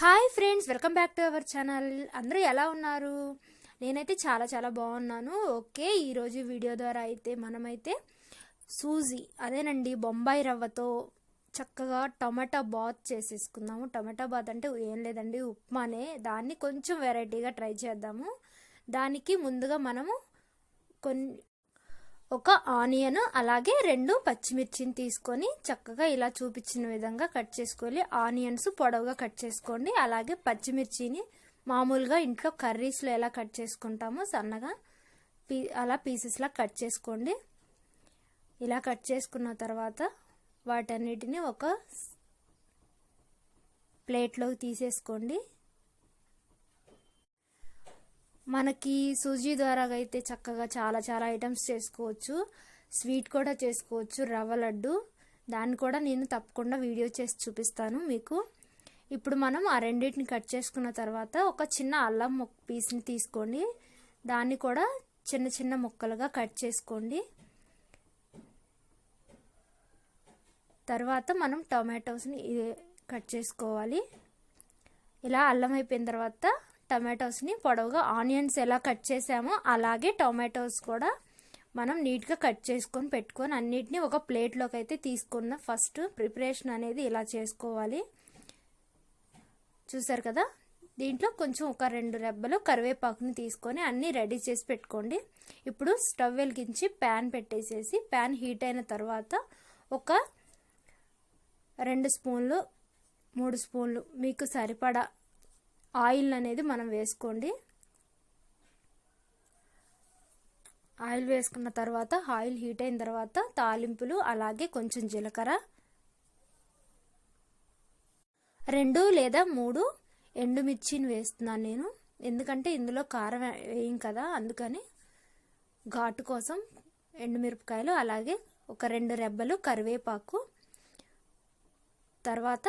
Hi friends welcome back to our channel. అందరూ ఎలా ఉన్నారు? నేనైతే చాలా చాలా బాగున్నాను. ఓకే ఈరోజు వీడియో ద్వారా అయితే మనమైతే సూజీ అదేనండి బొంబాయి రవ్వతో చక్కగా టమాటా బాత్ చేసేసుకుందాము. టమాటా బాత్ అంటే ఏం లేదండి ఉప్మానే. దాన్ని కొంచెం వెరైటీగా ట్రై చేద్దాము. దానికి ముందుగా మనము కొన్ని ఒక ఆనియన్ అలాగే రెండు పచ్చిమిర్చిని తీసుకొని చక్కగా ఇలా చూపించిన విధంగా కట్ చేసుకోవాలి. ఆనియన్స్ పొడవుగా కట్ చేసుకోండి. అలాగే పచ్చిమిర్చిని మామూలుగా ఇంట్లో కర్రీస్లో ఎలా కట్ చేసుకుంటామో సన్నగా పీ అలా పీసెస్లా కట్ చేసుకోండి. ఇలా కట్ చేసుకున్న తర్వాత వాటన్నిటిని ఒక ప్లేట్లోకి తీసేసుకోండి. మనకి సూజీ ద్వారా అయితే చక్కగా చాలా చాలా ఐటమ్స్ చేసుకోవచ్చు. స్వీట్ కూడా చేసుకోవచ్చు. రవ్వ లడ్డు. దాన్ని కూడా నేను తప్పకుండా వీడియో చేసి చూపిస్తాను మీకు. ఇప్పుడు మనం ఆ రెండింటిని కట్ చేసుకున్న తర్వాత ఒక చిన్న అల్లం పీస్ని తీసుకోండి. దాన్ని కూడా చిన్న చిన్న ముక్కలుగా కట్ చేసుకోండి. తర్వాత మనం టొమాటోస్ని కట్ చేసుకోవాలి. ఇలా అల్లం అయిపోయిన తర్వాత టమాటోస్ని పొడవుగా ఆనియన్స్ ఎలా కట్ చేసామో అలాగే టొమాటోస్ కూడా మనం నీట్గా కట్ చేసుకొని పెట్టుకొని అన్నిటిని ఒక ప్లేట్లోకి అయితే తీసుకున్న ఫస్ట్ ప్రిపరేషన్ అనేది ఇలా చేసుకోవాలి. చూసారు కదా? దీంట్లో కొంచెం ఒక రెండు రెబ్బలు కరివేపాకుని తీసుకొని అన్నీ రెడీ చేసి పెట్టుకోండి. ఇప్పుడు స్టవ్ వెలిగించి ప్యాన్ పెట్టేసేసి ప్యాన్ హీట్ అయిన తర్వాత ఒక రెండు స్పూన్లు మూడు స్పూన్లు మీకు సరిపడా ఆయిల్ అనేది మనం వేసుకోండి. ఆయిల్ వేసుకున్న తర్వాత ఆయిల్ హీట్ అయిన తర్వాత తాలింపులు అలాగే కొంచెం జీలకర్ర. రెండు లేదా మూడు ఎండుమిర్చిని వేస్తున్నాను నేను. ఎందుకంటే ఇందులో కారం వేయం కదా అందుకని ఘాటు కోసం ఎండుమిరపకాయలు అలాగే ఒక రెండు రెబ్బలు కరివేపాకు తర్వాత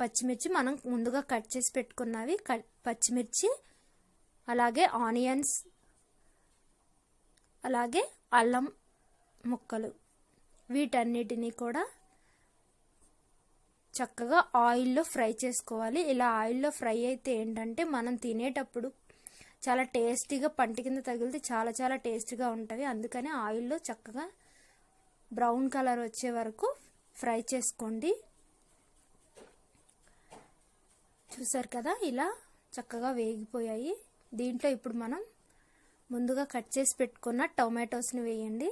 పచ్చిమిర్చి మనం ముందుగా కట్ చేసి పెట్టుకున్నవి పచ్చిమిర్చి అలాగే ఆనియన్స్ అలాగే అల్లం ముక్కలు. వీటన్నిటిని కూడా చక్కగా ఆయిల్లో ఫ్రై చేసుకోవాలి. ఇలా ఆయిల్లో ఫ్రై అయితే ఏంటంటే మనం తినేటప్పుడు చాలా టేస్టీగా పంట కింద తగిలితే చాలా చాలా టేస్టీగా ఉంటుంది. అందుకని ఆయిల్లో చక్కగా బ్రౌన్ కలర్ వచ్చే వరకు ఫ్రై చేసుకోండి. చూసారు కదా ఇలా చక్కగా వేగిపోయాయి. దీంట్లో ఇప్పుడు మనం ముందుగా కట్ చేసి పెట్టుకున్న టొమాటోస్ని వేయండి.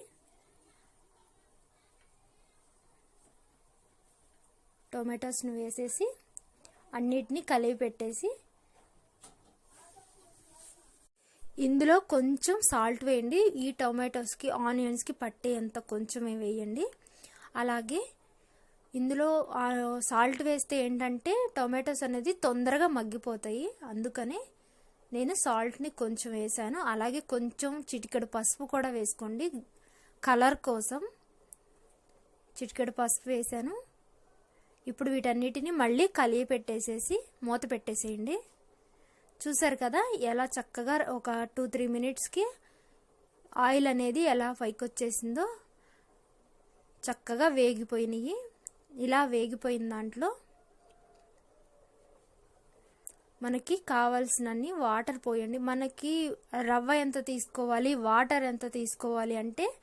టొమాటోస్ని వేసేసి అన్నిటినీ కలిపి పెట్టేసి ఇందులో కొంచెం సాల్ట్ వేయండి. ఈ టొమాటోస్కి ఆనియన్స్కి పట్టేంత కొంచెమే వేయండి. అలాగే ఇందులో సాల్ట్ వేస్తే ఏంటంటే టొమాటోస్ అనేది తొందరగా మగ్గిపోతాయి. అందుకని నేను సాల్ట్ని కొంచెం వేసాను. అలాగే కొంచెం చిటికెడు పసుపు కూడా వేసుకోండి. కలర్ కోసం చిటికెడు పసుపు వేసాను. ఇప్పుడు వీటన్నిటిని మళ్ళీ కలిగి పెట్టేసేసి మూత పెట్టేసేయండి. చూసారు కదా ఎలా చక్కగా ఒక టూ త్రీ మినిట్స్కి ఆయిల్ అనేది ఎలా పైకి వచ్చేసిందో చక్కగా వేగిపోయినాయి. ఇలా వేగిపోయిన దాంట్లో మనకి కావాల్సినన్ని వాటర్ పోయండి. మనకి రవ్వ ఎంత తీసుకోవాలి వాటర్ ఎంత తీసుకోవాలి అంటే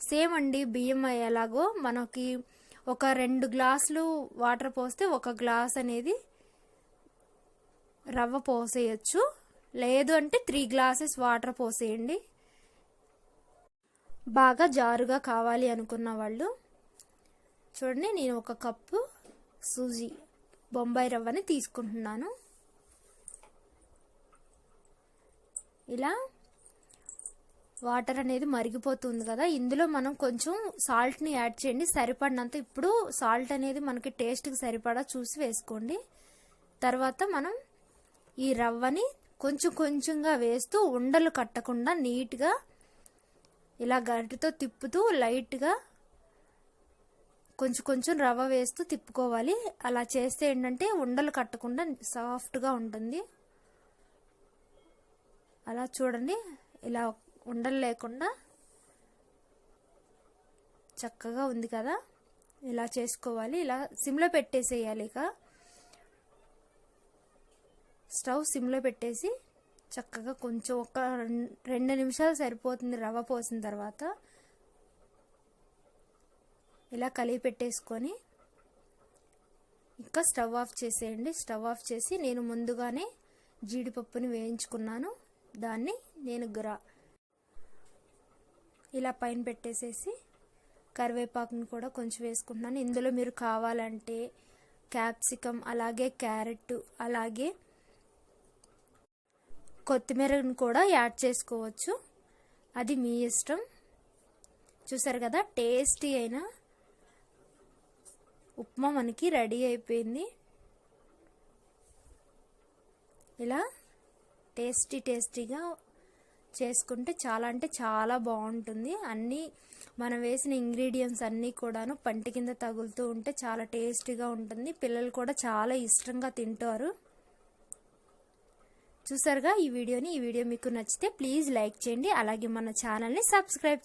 సేమ్ అండి బియ్యం ఎలాగో మనకి ఒక రెండు గ్లాసులు వాటర్ పోస్తే ఒక గ్లాస్ అనేది రవ్వ పోసేయచ్చు. లేదు అంటే త్రీ గ్లాసెస్ వాటర్ పోసేయండి. బాగా జారుగా కావాలి అనుకున్న వాళ్ళు చూడండి నేను ఒక కప్పు సూజీ బొంబాయి రవ్వని తీసుకుంటున్నాను. ఇలా వాటర్ అనేది మరిగిపోతుంది కదా ఇందులో మనం కొంచెం సాల్ట్ని యాడ్ చేయండి. సరిపడినంత ఇప్పుడు సాల్ట్ అనేది మనకి టేస్ట్కి సరిపడా చూసి వేసుకోండి. తర్వాత మనం ఈ రవ్వని కొంచెం కొంచెంగా వేస్తూ ఉండలు కట్టకుండా నీట్గా ఇలా గరిటితో తిప్పుతూ లైట్గా కొంచెం కొంచెం రవ్వ వేస్తూ తిప్పుకోవాలి. అలా చేస్తే ఏంటంటే ఉండలు కట్టకుండా సాఫ్ట్గా ఉంటుంది. అలా చూడండి. ఇలా ఉండలు లేకుండా చక్కగా ఉంది కదా. ఇలా చేసుకోవాలి. ఇలా సిమ్లో పెట్టేసేయాలి ఇక. స్టవ్ సిమ్లో పెట్టేసి చక్కగా కొంచెం ఒక రెండు నిమిషాలు సరిపోతుంది రవ్వ పోసిన తర్వాత. ఇలా కలిపి పెట్టేసుకొని ఇంకా స్టవ్ ఆఫ్ చేసేయండి. స్టవ్ ఆఫ్ చేసి నేను ముందుగానే జీడిపప్పుని వేయించుకున్నాను. దాన్ని నేను గ్రా ఇలా పైన పెట్టేసేసి కరివేపాకుని కూడా కొంచెం వేసుకుంటున్నాను. ఇందులో మీరు కావాలంటే క్యాప్సికమ్ అలాగే క్యారెట్ అలాగే కొత్తిమీరను కూడా యాడ్ చేసుకోవచ్చు. అది మీ ఇష్టం. చూసారు కదా టేస్టీ అయినా ఉప్మా మనకి రెడీ అయిపోయింది. ఇలా టేస్టీ టేస్టీగా చేసుకుంటే చాలా అంటే చాలా బాగుంటుంది. అన్నీ మనం వేసిన ఇంగ్రీడియంట్స్ అన్నీ కూడాను పంటి కింద తగులుతూ ఉంటే చాలా టేస్టీగా ఉంటుంది. పిల్లలు కూడా చాలా ఇష్టంగా తింటారు. చూసారుగా ఈ వీడియోని. ఈ వీడియో మీకు నచ్చితే ప్లీజ్ లైక్ చేయండి. అలాగే మన ఛానల్ని సబ్స్క్రైబ్